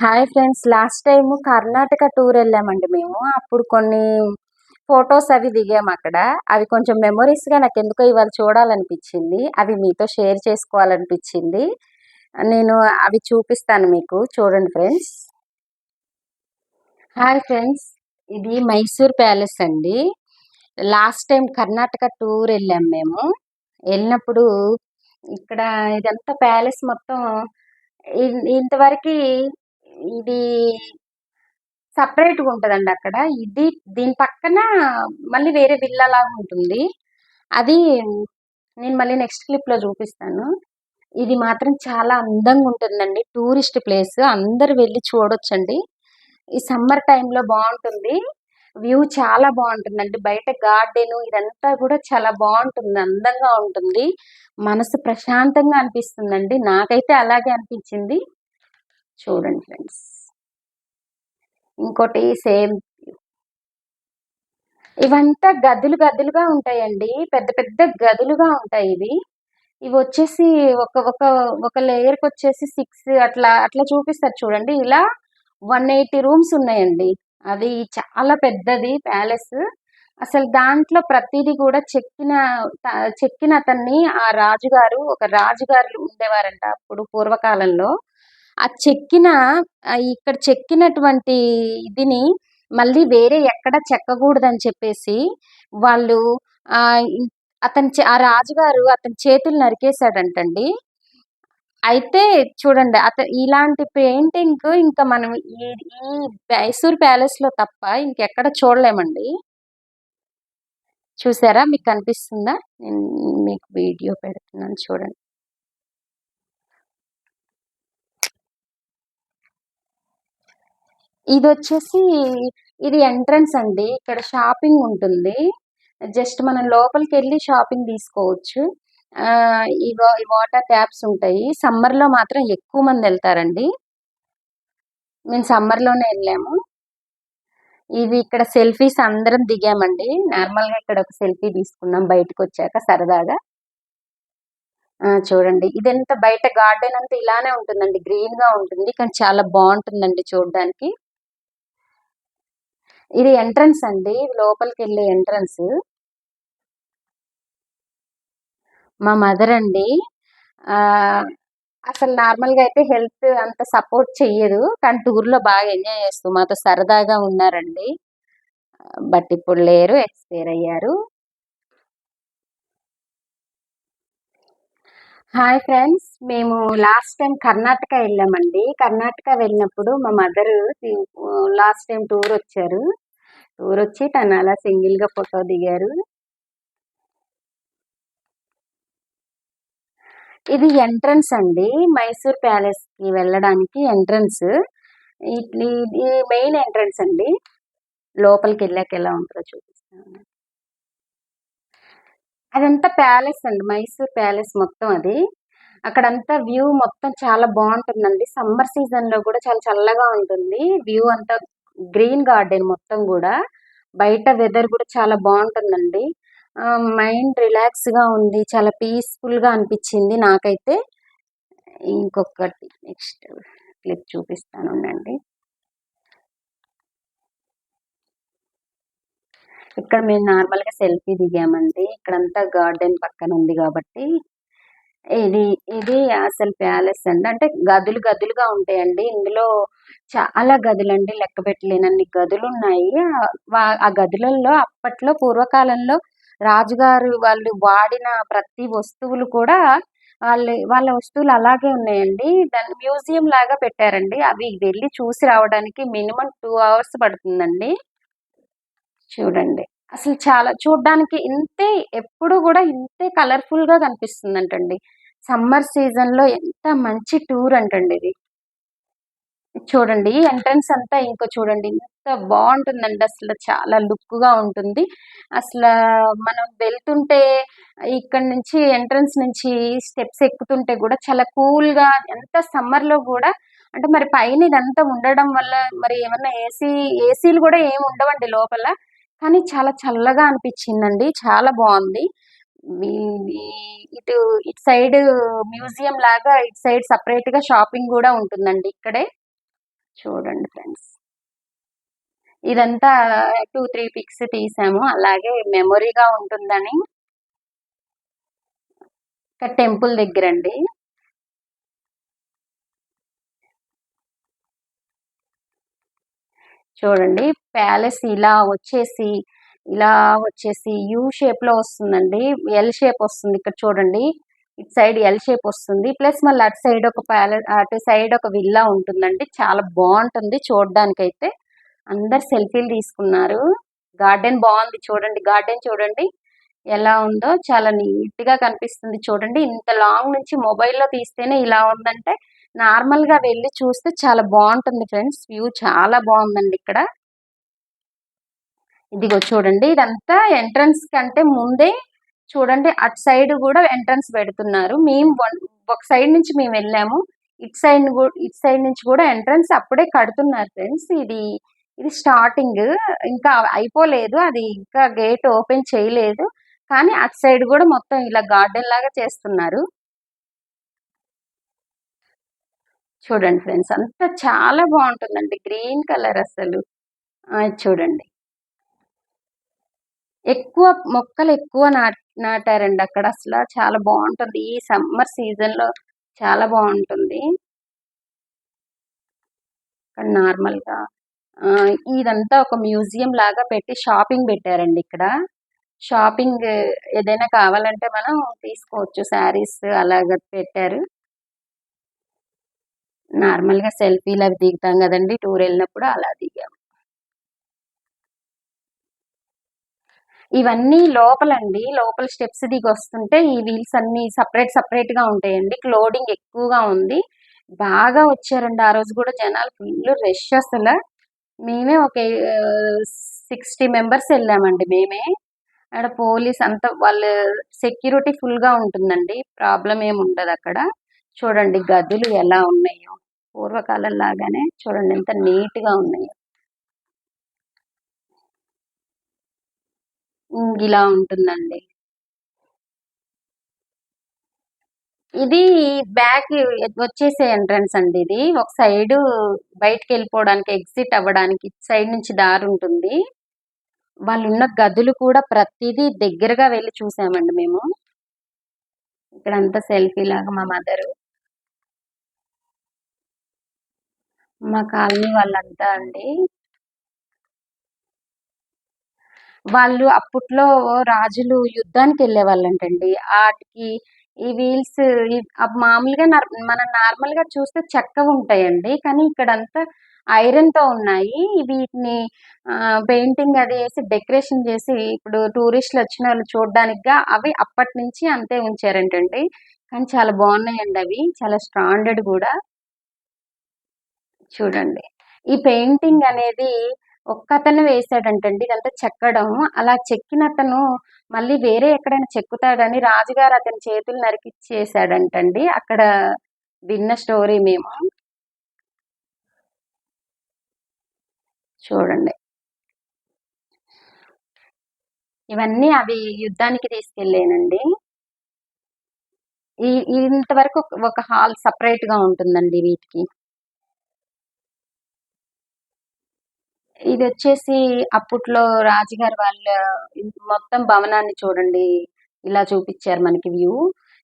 Hi friends last time Karnataka tour వెళ్ళామండి మేము. అప్పుడు కొన్ని ఫొటోస్ అవి దిగాము అక్కడ. అవి కొంచెం మెమొరీస్గా నాకు ఎందుకో ఇవాళ చూడాలనిపించింది. అవి మీతో షేర్ చేసుకోవాలనిపించింది. నేను అవి చూపిస్తాను మీకు. చూడండి ఫ్రెండ్స్ హాయ్ ఫ్రెండ్స్ ఇది మైసూర్ ప్యాలెస్ అండి. లాస్ట్ టైం కర్ణాటక టూర్ వెళ్ళాం మేము. వెళ్ళినప్పుడు ఇక్కడ ఇదంతా ప్యాలెస్ మొత్తం ఇంతవరకు ఇది సపరేట్గా ఉంటుందండి అక్కడ. ఇది దీని పక్కన మళ్ళీ వేరే విల్లా లాగా ఉంటుంది. అది నేను మళ్ళీ నెక్స్ట్ క్లిప్లో చూపిస్తాను. ఇది మాత్రం చాలా అందంగా ఉంటుందండి. Tourist place. అందరు వెళ్ళి చూడొచ్చండి. ఈ సమ్మర్ టైంలో బాగుంటుంది. వ్యూ చాలా బాగుంటుందండి. బయట గార్డెన్ ఇదంతా కూడా చాలా బాగుంటుంది. అందంగా ఉంటుంది. మనసు ప్రశాంతంగా అనిపిస్తుందండి. నాకైతే అలాగే అనిపించింది. చూడండి ఫ్రెండ్స్. ఇంకోటి సేమ్. ఇవంతా గదులు గదులుగా ఉంటాయండి. పెద్ద పెద్ద గదులుగా ఉంటాయి ఇవి. ఇవి వచ్చేసి ఒక ఒక ఒక లేయర్కి వచ్చేసి సిక్స్ అట్లా అట్లా చూపిస్తారు చూడండి. ఇలా వన్ ఎయిటీ రూమ్స్ ఉన్నాయండి. అది చాలా పెద్దది ప్యాలెస్. అసలు దాంట్లో ప్రతిదీ కూడా చెక్కిన చెక్కిన అతన్ని ఆ రాజుగారు ఒక రాజుగారు ఉండేవారంట అప్పుడు పూర్వకాలంలో. ఆ చెక్కిన ఇక్కడ చెక్కినటువంటి ఇదిని మళ్ళీ వేరే ఎక్కడ చెక్కకూడదని చెప్పేసి వాళ్ళు అతని ఆ రాజుగారు అతని చేతులు నరికేశాడంటండి. అయితే చూడండి అత ఇలాంటి పెయింటింగ్ ఇంకా మనం ఈ ఈ మైసూర్ ప్యాలెస్లో తప్ప ఇంకెక్కడ చూడలేమండి. చూసారా? మీకు కనిపిస్తుందా నేను మీకు వీడియో పెడుతున్నాను చూడండి. ఇది వచ్చేసి ఇది ఎంట్రన్స్ అండి. ఇక్కడ షాపింగ్ ఉంటుంది. జస్ట్ మనం లోపలికి వెళ్ళి షాపింగ్ తీసుకోవచ్చు. ఆ ఈ వాటర్ ట్యాప్స్ ఉంటాయి. సమ్మర్లో మాత్రం ఎక్కువ మంది వెళ్తారండి. మేము సమ్మర్లోనే వెళ్ళాము. ఇవి ఇక్కడ సెల్ఫీస్ అందరం దిగామండి. నార్మల్గా ఇక్కడ ఒక సెల్ఫీ తీసుకున్నాం బయటకు వచ్చాక సరదాగా. ఆ, చూడండి. ఇదంతా బయట గార్డెన్ అంతా ఇలానే ఉంటుందండి. గ్రీన్గా ఉంటుంది. కానీ చాలా బాగుంటుందండి చూడడానికి. ఇది ఎంట్రన్స్ అండి. లోపలికి వెళ్ళే ఎంట్రన్స్ మా మదర్ అండి. అసలు నార్మల్గా అయితే హెల్త్ అంత సపోర్ట్ చెయ్యదు. కానీ టూర్లో బాగా ఎంజాయ్ చేస్తూ మాతో సరదాగా ఉన్నారండి. బట్ ఇప్పుడు లేరు ఎక్స్పైర్ అయ్యారు. హాయ్ ఫ్రెండ్స్ మేము లాస్ట్ టైం కర్ణాటక వెళ్ళామండి. కర్ణాటక వెళ్ళినప్పుడు మా మదర్ లాస్ట్ టైం టూర్ వచ్చారు. ఊరొచ్చి వచ్చి తను అలా సింగిల్గా ఫోటో దిగారు. ఇది ఎంట్రన్స్ అండి. మైసూర్ ప్యాలెస్కి వెళ్ళడానికి ఎంట్రన్స్. ఇది మెయిన్ ఎంట్రన్స్ అండి. లోపలికి వెళ్ళాక ఎలా ఉంటుందో చూపిస్తాను. అదంతా ప్యాలెస్ అండి. మైసూర్ ప్యాలెస్ మొత్తం అది. అక్కడంతా వ్యూ మొత్తం చాలా బాగుంటుందండి. సమ్మర్ సీజన్లో కూడా చాలా చల్లగా ఉంటుంది. వ్యూ అంతా గ్రీన్ గార్డెన్ మొత్తం కూడా. బయట వెదర్ కూడా చాలా బాగుంటుందండి. మైండ్ రిలాక్స్గా ఉంది. చాలా పీస్ఫుల్గా అనిపించింది నాకైతే. ఇంకొకటి నెక్స్ట్ క్లిప్ చూపిస్తాను ఉండండి. ఇక్కడ మేము నార్మల్గా సెల్ఫీ దిగామండి. ఇక్కడంతా గార్డెన్ పక్కన ఉంది కాబట్టి. ఇది ఇది అసలు ప్యాలెస్ అండి. అంటే గదులు గదులుగా ఉంటాయండి. ఇందులో చాలా గదులండి. లెక్క పెట్టలేనన్ని గదులు ఉన్నాయి ఆ వా- ఆ గదులలో అప్పట్లో పూర్వకాలంలో రాజుగారు వాళ్ళు వాడిన ప్రతి వస్తువులు కూడా వాళ్ళ వాళ్ళ వస్తువులు అలాగే ఉన్నాయండి. దాన్ని మ్యూజియం లాగా పెట్టారండి. అవి వెళ్ళి చూసి రావడానికి మినిమం టూ అవర్స్ పడుతుందండి. చూడండి. అసలు చాలా చూడడానికి ఇంతే ఎప్పుడు కూడా ఇంతే కలర్ఫుల్గా కనిపిస్తుందంటండి. సమ్మర్ సీజన్లో ఎంత మంచి టూర్ అంటండి ఇది. చూడండి ఎంట్రన్స్ అంతా ఇంకో చూడండి ఎంత బాగుంటుందండి. అసలు చాలా లుక్గా ఉంటుంది. అసలు మనం వెళ్తుంటే ఇక్కడ నుంచి ఎంట్రన్స్ నుంచి స్టెప్స్ ఎక్కుతుంటే కూడా చాలా కూల్గా ఎంత సమ్మర్లో కూడా అంటే మరి పైన ఇదంతా ఉండడం వల్ల మరి ఏమన్నా ఏసీ ఏసీలు కూడా ఏమి ఉండవండి లోపల. కానీ చాలా చల్లగా అనిపించిందండి. చాలా బాగుంది. ఇటు ఇటు సైడ్ మ్యూజియం లాగా ఇటు సైడ్ సపరేట్గా షాపింగ్ కూడా ఉంటుందండి ఇక్కడే. చూడండి ఫ్రెండ్స్. ఇదంతా టూ త్రీ పిక్స్ తీసాము. అలాగే మెమొరీగా ఉంటుందని ఇక్కడ టెంపుల్ దగ్గర అండి చూడండి ప్యాలెస్ ఇలా వచ్చేసి ఇలా వచ్చేసి యూ షేప్లో వస్తుందండి. ఎల్ షేప్ వస్తుంది ఇక్కడ చూడండి. ఇటు సైడ్ ఎల్ షేప్ వస్తుంది. ప్లస్ మళ్ళీ అటు సైడ్ ఒక ప్యాలెట్ అటు సైడ్ ఒక విల్లా ఉంటుందండి. చాలా బాగుంటుంది చూడడానికి అయితే అందరు సెల్ఫీలు తీసుకున్నారు. గార్డెన్ బాగుంది చూడండి. గార్డెన్ చూడండి ఎలా ఉందో చాలా నీట్గా కనిపిస్తుంది చూడండి. ఇంత లాంగ్ నుంచి మొబైల్లో తీస్తేనే ఇలా ఉందంటే నార్మల్గా వెళ్ళి చూస్తే చాలా బాగుంటుంది ఫ్రెండ్స్. వ్యూ చాలా బాగుందండి ఇక్కడ. ఇదిగో చూడండి. ఇదంతా ఎంట్రన్స్ కంటే ముందే చూడండి అటు సైడ్ కూడా ఎంట్రన్స్ పెడుతున్నారు. మేము ఒక సైడ్ నుంచి మేము వెళ్ళాము. ఇటు సైడ్ ఇటు సైడ్ నుంచి కూడా ఎంట్రన్స్ అప్పుడే కడుతున్నారు ఫ్రెండ్స్. ఇది ఇది స్టార్టింగ్. ఇంకా అయిపోలేదు. అది ఇంకా గేట్ ఓపెన్ చేయలేదు. కానీ అటు సైడ్ కూడా మొత్తం ఇలా గార్డెన్ లాగా చేస్తున్నారు. చూడండి ఫ్రెండ్స్ అంతా చాలా బాగుంటుందండి. గ్రీన్ కలర్ అసలు. ఆ, చూడండి. ఎక్కువ మొక్కలు ఎక్కువ నాటి నాటారండి అక్కడ. అసలు చాలా బాగుంటుంది. ఈ సమ్మర్ సీజన్లో చాలా బాగుంటుంది. ఇక్కడ నార్మల్గా ఆ, ఇదంతా ఒక మ్యూజియం లాగా పెట్టి షాపింగ్ పెట్టారండి ఇక్కడ. షాపింగ్ ఏదైనా కావాలంటే మనం తీసుకోవచ్చు. శారీస్ అలాగ పెట్టారు. నార్మల్గా సెల్ఫీలు అవి దిగుతాం కదండి. టూర్ వెళ్ళినప్పుడు అలా దిగాం. ఇవన్నీ లోపలండి. లోపల స్టెప్స్ దిగి వస్తుంటే ఈ వీల్స్ అన్ని సపరేట్ సపరేట్గా ఉంటాయండి. క్లోడింగ్ ఎక్కువగా ఉంది. బాగా వచ్చారండి. ఆ రోజు కూడా జనాలు ఫుల్ రష్ అసలు. మేమే ఒక సిక్స్టీ మెంబర్స్ వెళ్ళామండి మేమే. అక్కడ పోలీస్ అంతా వాళ్ళ సెక్యూరిటీ ఫుల్గా ఉంటుందండి. ప్రాబ్లం ఏమి ఉండదు అక్కడ. చూడండి గదులు ఎలా ఉన్నాయో. పూర్వకాలం లాగానే చూడండి ఎంత నీట్గా ఉన్నాయో. ఇలా ఉంటుందండి. ఇది బ్యాక్ వచ్చేసే ఎంట్రన్స్ అండి ఇది. ఒక సైడ్ బయటకు వెళ్ళిపోవడానికి ఎగ్జిట్ అవ్వడానికి సైడ్ నుంచి దారి ఉంటుంది. వాళ్ళు ఉన్న గదులు కూడా ప్రతిదీ దగ్గరగా వెళ్ళి చూసామండి మేము. ఇక్కడ అంతా సెల్ఫీ లాగా మా మదర్. మా కాలనీ వాళ్ళంతా అండి. వాళ్ళు అప్పట్లో రాజులు యుద్ధానికి వెళ్ళే వాళ్ళంటండి వాటికి ఈ వీల్స్ మామూలుగా నర్- మనం నార్మల్గా చూస్తే చెక్క ఉంటాయండి. కానీ ఇక్కడంతా ఐరన్తో ఉన్నాయి. వీటిని పెయింటింగ్ అది వేసి డెకరేషన్ చేసి ఇప్పుడు టూరిస్టులు వచ్చిన వాళ్ళు చూడడానికిగా అవి అప్పటి నుంచి అంతే ఉంచారంటండి. కానీ చాలా బాగున్నాయండి అవి. చాలా స్టాండర్డ్ కూడా. చూడండి. ఈ పెయింటింగ్ అనేది ఒక్కతను వేశాడంటండి ఇదంతా చెక్కడం. అలా చెక్కిన అతను మళ్ళీ వేరే ఎక్కడైనా చెక్కుతాడని రాజుగారు అతని చేతులు నరికిచ్చేసాడంటండి అక్కడ విన్న స్టోరీ మేము. చూడండి. ఇవన్నీ అవి యుద్ధానికి తీసుకెళ్ళానండి. ఈ ఇంతవరకు ఒక- ఒక హాల్ సపరేట్గా ఉంటుందండి వీటికి. ఇది వచ్చేసి అప్పట్లో రాజుగారు వాళ్ళ మొత్తం భవనాన్ని చూడండి. ఇలా చూపించారు మనకి వ్యూ.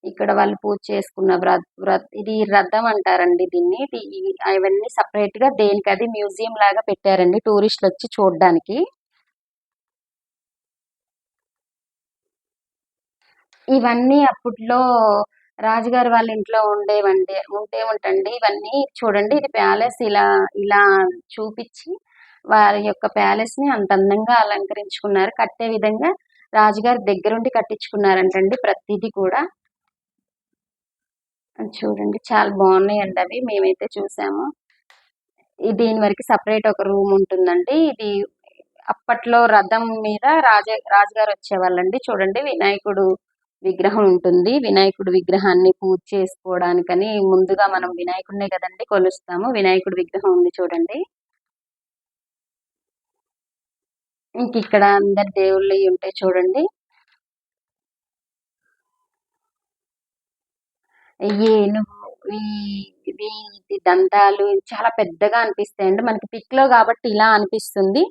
ఇక్కడ వాళ్ళు పూజ చేసుకున్న వ్రత్ ఇది రథం అంటారండి దీన్ని. అవన్నీ సపరేట్గా దేనికి అది మ్యూజియం లాగా పెట్టారండి టూరిస్టులు వచ్చి చూడడానికి. ఇవన్నీ అప్పట్లో రాజుగారు వాళ్ళ ఇంట్లో ఉండేవండి ఉంటే ఉంటండి. ఇవన్నీ చూడండి ఇది ప్యాలెస్ ఇలా ఇలా చూపించి వారి యొక్క ప్యాలెస్ని అంత అందంగా అలంకరించుకున్నారు. కట్టే విధంగా రాజుగారి దగ్గరుండి కట్టించుకున్నారంటండి ప్రతిదీ కూడా. అది చూడండి చాలా బాగున్నాయండి అవి. మేమైతే చూసాము. దీని వరకు సపరేట్ ఒక రూమ్ ఉంటుందండి. ఇది అప్పట్లో రథం మీద రాజ రాజుగారు వచ్చేవాళ్ళండి. చూడండి వినాయకుడు విగ్రహం ఉంటుంది. వినాయకుడు విగ్రహాన్ని పూజ చేసుకోవడానికని ముందుగా మనం వినాయకుడినే కదండి కొలుస్తాము. వినాయకుడి విగ్రహం ఉంది చూడండి. ఇంక ఇక్కడ అందరు దేవుళ్ళు ఉంటాయి చూడండి. ఏనుగు ఇది దంతాలు చాలా పెద్దగా అనిపిస్తాయండి. మనకి పిక్లో కాబట్టి ఇలా అనిపిస్తుంది.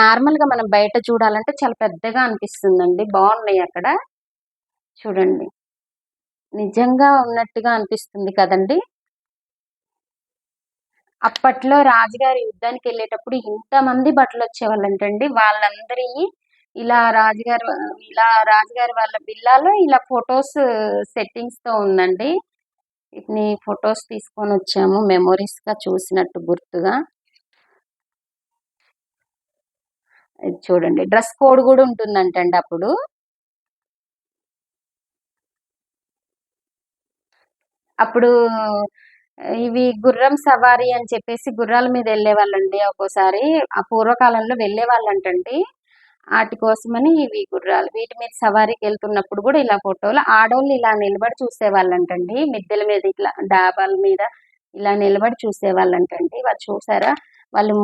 నార్మల్గా మనం బయట చూడాలంటే చాలా పెద్దగా అనిపిస్తుందండి. బాగున్నాయి అక్కడ. చూడండి. నిజంగా ఉన్నట్టుగా అనిపిస్తుంది కదండి. అప్పట్లో రాజుగారి యుద్ధానికి వెళ్ళేటప్పుడు ఇంతమంది బట్టలు వచ్చేవాళ్ళంటండి వాళ్ళందరి ఇలా రాజుగారి ఇలా రాజుగారి వాళ్ళ బిల్లాలో ఇలా ఫొటోస్ సెట్టింగ్స్తో ఉందండి. వీటిని ఫొటోస్ తీసుకొని వచ్చాము. మెమొరీస్గా చూసినట్టు గుర్తుగా. ఇది చూడండి. డ్రెస్ కోడ్ కూడా ఉంటుందంటండి అప్పుడు. అప్పుడు ఇవి గుర్రం సవారి అని చెప్పేసి గుర్రాల మీద వెళ్ళే వాళ్ళండి ఒక్కోసారి. ఆ పూర్వకాలంలో వెళ్ళే వాళ్ళంటండి వాటి కోసమని ఇవి గుర్రాలు. వీటి మీద సవారీకి వెళ్తున్నప్పుడు కూడా ఇలా ఫోటోలు. ఆడవాళ్ళు ఇలా నిలబడి చూసేవాళ్ళంటండి. మిద్దెల మీద ఇట్లా డాబాల మీద ఇలా నిలబడి చూసేవాళ్ళంటండి. వాళ్ళు చూసారా? వాళ్ళు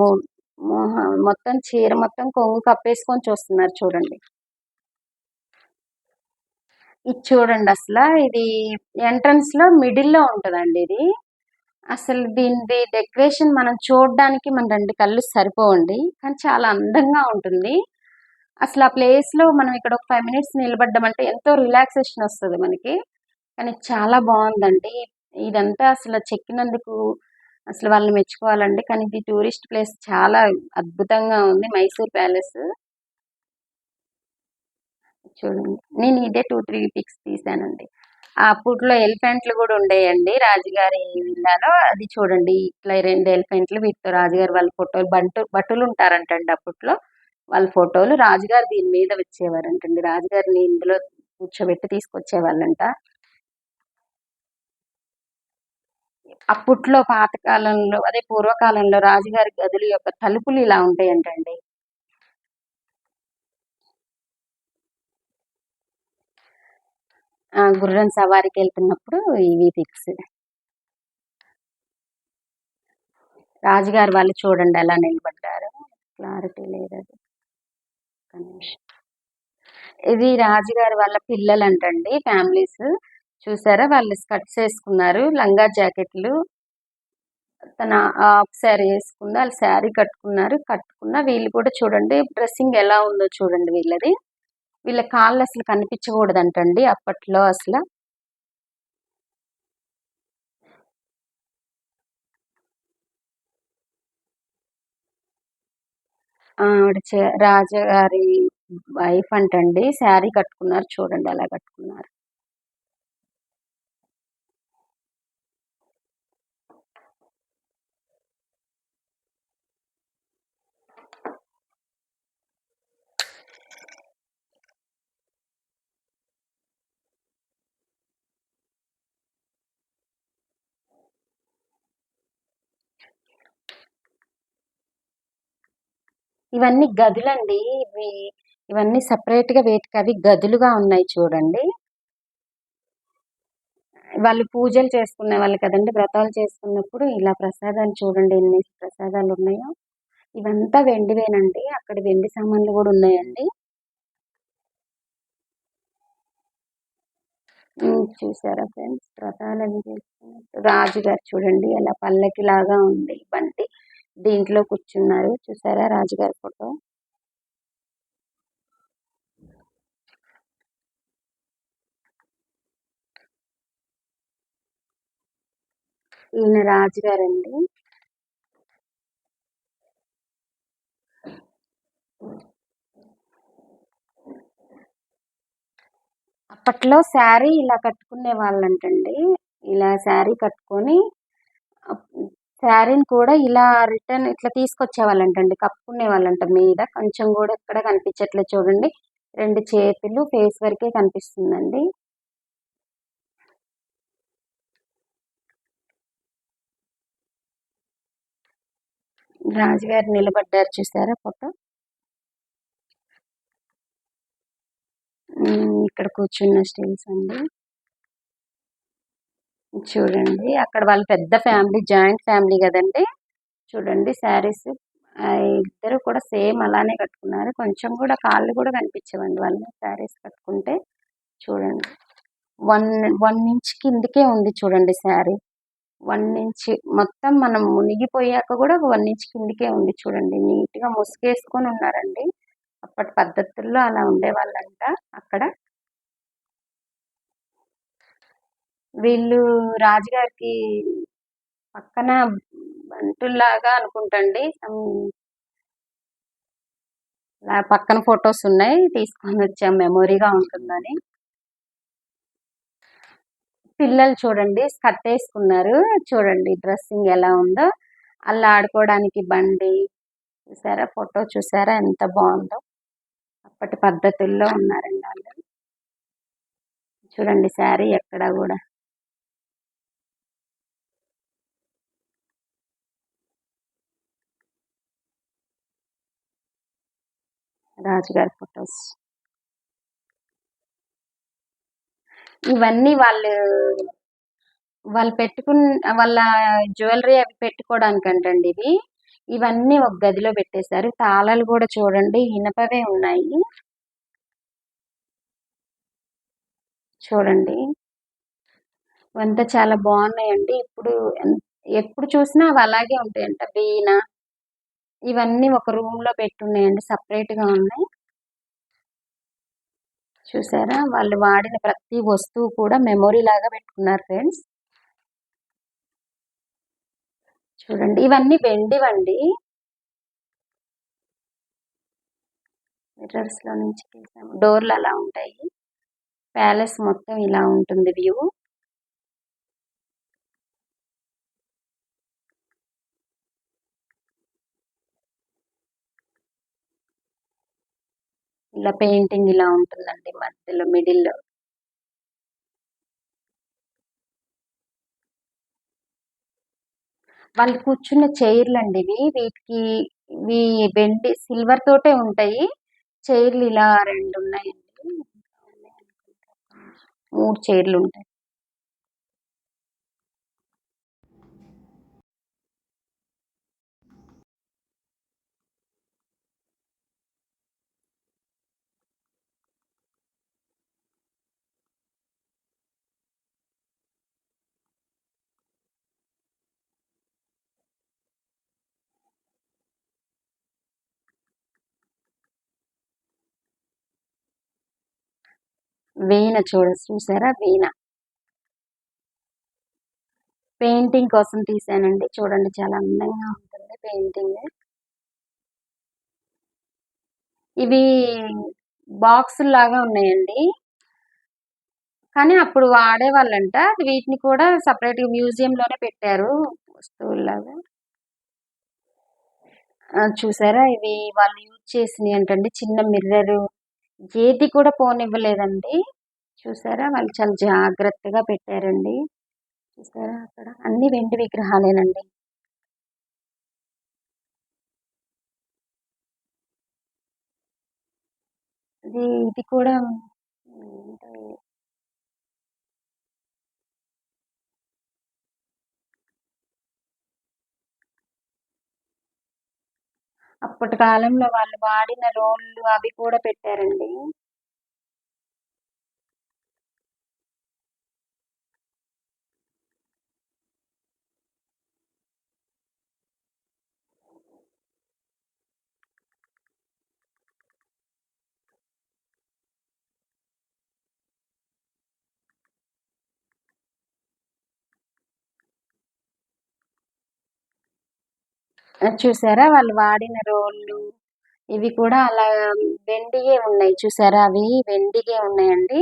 మొత్తం చీర మొత్తం కొంగు కప్పేసుకొని చూస్తున్నారు చూడండి. ఇది చూడండి అసలు. ఇది ఎంట్రన్స్లో మిడిల్లో ఉంటదండి ఇది. అసలు దీనిది డెకరేషన్ మనం చూడడానికి మన రెండు కళ్ళు సరిపోవండి కానీ చాలా అందంగా ఉంటుంది. అసలు ఆ ప్లేస్లో మనం ఇక్కడ ఒక ఫైవ్ మినిట్స్ నిలబడ్డామంటే ఎంతో రిలాక్సేషన్ వస్తుంది మనకి. కానీ చాలా బాగుందండి. ఇదంతా అసలు చెక్కినందుకు అసలు వాళ్ళని మెచ్చుకోవాలండి. కానీ ఇది టూరిస్ట్ ప్లేస్ చాలా అద్భుతంగా ఉంది. మైసూర్ ప్యాలెస్. చూడండి. నేను ఇదే టూ త్రీ పిక్స్ తీసానండి. అప్పట్లో ఎలిఫెంట్లు కూడా ఉండేయండి. రాజుగారి విల్లాలో అది చూడండి ఇట్లా రెండు ఎలిఫెంట్లు వీటితో రాజుగారి వాళ్ళ ఫోటోలు బంటు బట్టలు ఉంటారంటండి అప్పట్లో వాళ్ళ ఫోటోలు రాజుగారు దీని మీద వచ్చేవారంటండి. రాజుగారిని ఇందులో కూర్చోబెట్టి తీసుకొచ్చేవాళ్ళంట. అప్పట్లో పాతకాలంలో అదే పూర్వకాలంలో రాజుగారి గదుల యొక్క తలుపులు ఇలా ఉంటాయంటండి. గుర్రం సవారికి వెళ్తున్నప్పుడు ఇవి ఫిక్స్. రాజుగారు వాళ్ళు చూడండి ఎలా నిలబడ్డారు. క్లారిటీ లేదు అది ఇది రాజుగారు వాళ్ళ పిల్లలు అంటండి ఫ్యామిలీస్. చూసారా? వాళ్ళు స్కర్ట్స్ వేసుకున్నారు లంగా జాకెట్లు. తన హాఫ్ శారీ వేసుకుంది వాళ్ళు శారీ కట్టుకున్నారు కట్టుకున్న వీళ్ళు కూడా చూడండి. డ్రెస్సింగ్ ఎలా ఉందో చూడండి వీళ్ళది. వీళ్ళ కాళ్ళు అసలు కనిపించకూడదంటండి అప్పట్లో అసలు. ఆవిడ రాజగారి వైఫ్ అంటండి. శారీ కట్టుకున్నారు. చూడండి ఎలా కట్టుకున్నారు. ఇవన్నీ గదులండి. ఇవి ఇవన్నీ సపరేట్గా వేటికి అవి గదులుగా ఉన్నాయి చూడండి. వాళ్ళు పూజలు చేసుకునే వాళ్ళు కదండి. వ్రతాలు చేసుకున్నప్పుడు ఇలా ప్రసాదాలు చూడండి ఎన్ని ప్రసాదాలు ఉన్నాయో. ఇవంతా వెండివేనండి. అక్కడ వెండి సామాన్లు కూడా ఉన్నాయండి. చూసారా ఫ్రెండ్స్? వ్రతాలు అవి చేసుకున్నట్టు రాజుగారు చూడండి ఎలా పల్లకి లాగా ఉంది బంటి దీంట్లో కూర్చున్నారు. చూసారా రాజుగారి ఫోటో? ఈయన రాజుగారండి. అప్పట్లో శారీ ఇలా కట్టుకునే వాళ్ళంటండి. ఇలా శారీ కట్టుకొని శారీని కూడా ఇలా రిటర్న్ ఇట్లా తీసుకొచ్చేవాళ్ళంటండి. కప్పుకునే వాళ్ళంట మీద. కొంచెం కూడా ఎక్కడ కనిపించట్లేదు చూడండి. రెండు చేతులు ఫేస్ వరకే కనిపిస్తుందండి. రాజుగారు నిలబడ్డారు చూసారా ఫోటో? ఇక్కడ కూర్చున్న స్టిల్స్ అండి. చూడండి. అక్కడ వాళ్ళ పెద్ద ఫ్యామిలీ జాయింట్ ఫ్యామిలీ కదండి. చూడండి శారీస్. ఇద్దరు కూడా సేమ్ అలానే కట్టుకున్నారు. కొంచెం కూడా కాళ్ళు కూడా కనిపించవండి వాళ్ళు శారీస్ కట్టుకుంటే. చూడండి. వన్ వన్ ఇంచ్ కిందకే ఉంది చూడండి శారీ. వన్ ఇంచ్ మొత్తం మనం మునిగిపోయాక కూడా ఒక వన్ ఇంచ్ కిందకే ఉంది చూడండి. నీట్గా ముసుగేసుకొని ఉన్నారండి. అప్పటి పద్ధతుల్లో అలా ఉండేవాళ్ళంట అక్కడ. వీళ్ళు రాజుగారికి పక్కన బంటుల్లాగా అనుకుంటండి. పక్కన ఫొటోస్ ఉన్నాయి. తీసుకొని వచ్చాం. మెమొరీగా ఉంటుందని. పిల్లలు చూడండి. స్కర్ట్ వేసుకున్నారు. చూడండి డ్రెస్సింగ్ ఎలా ఉందో. అలా ఆడుకోవడానికి బండి చూసారా? ఫోటో చూసారా? ఎంత బాగుందో. అప్పటి పద్ధతుల్లో ఉన్నారండి వాళ్ళు. చూడండి శారీ ఎక్కడ కూడా. రాజుగారి ఫొటోస్. ఇవన్నీ వాళ్ళు వాళ్ళు పెట్టుకున్న వాళ్ళ జ్యువెలరీ అవి పెట్టుకోవడానికి అంటండి ఇవి. ఇవన్నీ ఒక గదిలో పెట్టేశారు. తాళాలు కూడా చూడండి ఇనపవే ఉన్నాయి. చూడండి. ఇవంతా చాలా బాగున్నాయండి. ఇప్పుడు ఎప్పుడు చూసినా అవి అలాగే ఉంటాయంట. వీణ ఇవన్నీ ఒక రూమ్లో పెట్టున్నాయండి సపరేట్గా ఉన్నాయి. చూసారా? వాళ్ళు వాడిన ప్రతి వస్తువు కూడా మెమొరీ లాగా పెట్టుకున్నారు ఫ్రెండ్స్ చూడండి ఇవన్నీ వెండివండి. మిర్రర్స్లో నుంచి తీసాము. డోర్లు అలా ఉంటాయి. ప్యాలెస్ మొత్తం ఇలా ఉంటుంది వ్యూ ఇలా పెయింటింగ్ ఇలా ఉంటుందండి మధ్యలో మిడిల్లో. వాళ్ళు కూర్చున్న చైర్లు అండి ఇవి. వీటికి ఇవి బెండి సిల్వర్ తోటే ఉంటాయి. చైర్లు ఇలా రెండు ఉన్నాయండి. మూడు చైర్లు ఉంటాయి. వీణ చూడ చూసారా? వీణ. పెయింటింగ్ కోసం తీసానండి. చూడండి చాలా అందంగా ఉంటుంది పెయింటింగ్. ఇవి బాక్స్ లాగా ఉన్నాయండి. కానీ అప్పుడు వాడేవాళ్ళంట. వీటిని కూడా సపరేట్గా మ్యూజియంలోనే పెట్టారు వస్తువుల్లాగా. చూసారా? ఇవి వాళ్ళు యూజ్ చేసినవి అంటండి చిన్న మిర్రరు ఏది కూడా పోనివ్వలేదండి. చూసారా? వాళ్ళు చాలా జాగ్రత్తగా పెట్టారండి. చూసారా అక్కడ? అన్ని వెండి విగ్రహాలేనండి. ఇది ఇది కూడా అప్పటి కాలంలో వాళ్ళు వాడిన రోళ్ళు అవి కూడా పెట్టారండి. చూసారా? వాళ్ళు వాడిన రోళ్ళు ఇవి కూడా అలా వెండియే ఉన్నాయి. చూసారా? అవి వెండిగే ఉన్నాయండి.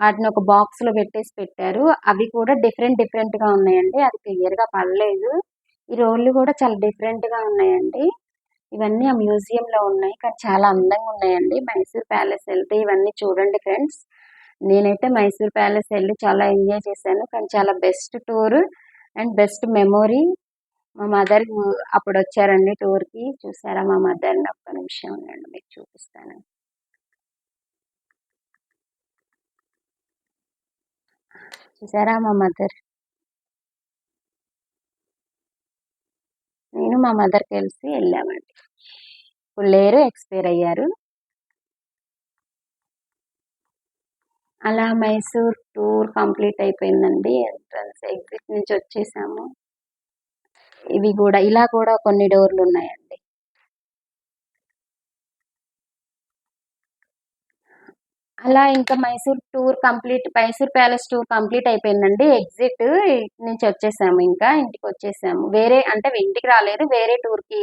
వాటిని ఒక బాక్స్లో పెట్టేసి పెట్టారు. అవి కూడా డిఫరెంట్ డిఫరెంట్గా ఉన్నాయండి. అది క్లియర్గా పడలేదు. ఈ రోళ్ళు కూడా చాలా డిఫరెంట్గా ఉన్నాయండి. ఇవన్నీ ఆ మ్యూజియం లో ఉన్నాయి. కానీ చాలా అందంగా ఉన్నాయండి. మైసూర్ ప్యాలెస్ వెళ్తే ఇవన్నీ చూడండి ఫ్రెండ్స్. నేనైతే మైసూర్ ప్యాలెస్ వెళ్ళి చాలా ఎంజాయ్ చేశాను. కానీ చాలా best tour and best memory మా మదర్ అప్పుడు వచ్చారండి టూర్కి. చూసారా మా మదర్ని ఒక్క నిమిషం ఉండండి మీకు చూపిస్తాను. చూసారా మా మదర్? నేను మా మదర్ కలిసి వెళ్ళామండి. ఇప్పుడు లేరు ఎక్స్పైర్ అయ్యారు. అలా మైసూర్ టూర్ కంప్లీట్ అయిపోయిందండి. ఎంట్రన్స్ ఎగ్జిట్ నుంచి వచ్చేసాము. ఇవి కూడా ఇలా కూడా కొన్ని డోర్లు ఉన్నాయండి. అలా ఇంకా Mysore tour complete Mysore palace tour complete అయిపోయిందండి. ఎగ్జిట్ నుంచి వచ్చేసాము ఇంకా ఇంటికి వచ్చేసాము. వేరే అంటే ఇంటికి రాలేదు వేరే టూర్కి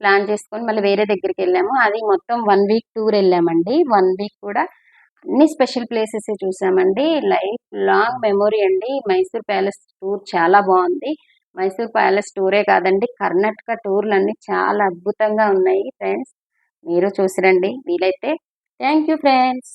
ప్లాన్ చేసుకొని మళ్ళీ వేరే దగ్గరికి వెళ్ళాము. అది మొత్తం వన్ వీక్ టూర్ వెళ్ళామండి. వన్ వీక్ కూడా అన్ని స్పెషల్ ప్లేసెస్ చూసామండి. లైఫ్ లాంగ్ మెమొరీ అండి. మైసూర్ ప్యాలెస్ టూర్ చాలా బాగుంది. మైసూర్ ప్యాలెస్ టూరే కాదండి. కర్ణాటక టూర్లు అన్నీ చాలా అద్భుతంగా ఉన్నాయి ఫ్రెండ్స్. మీరు చూసిరండి. వీలైతే థ్యాంక్ యూ ఫ్రెండ్స్.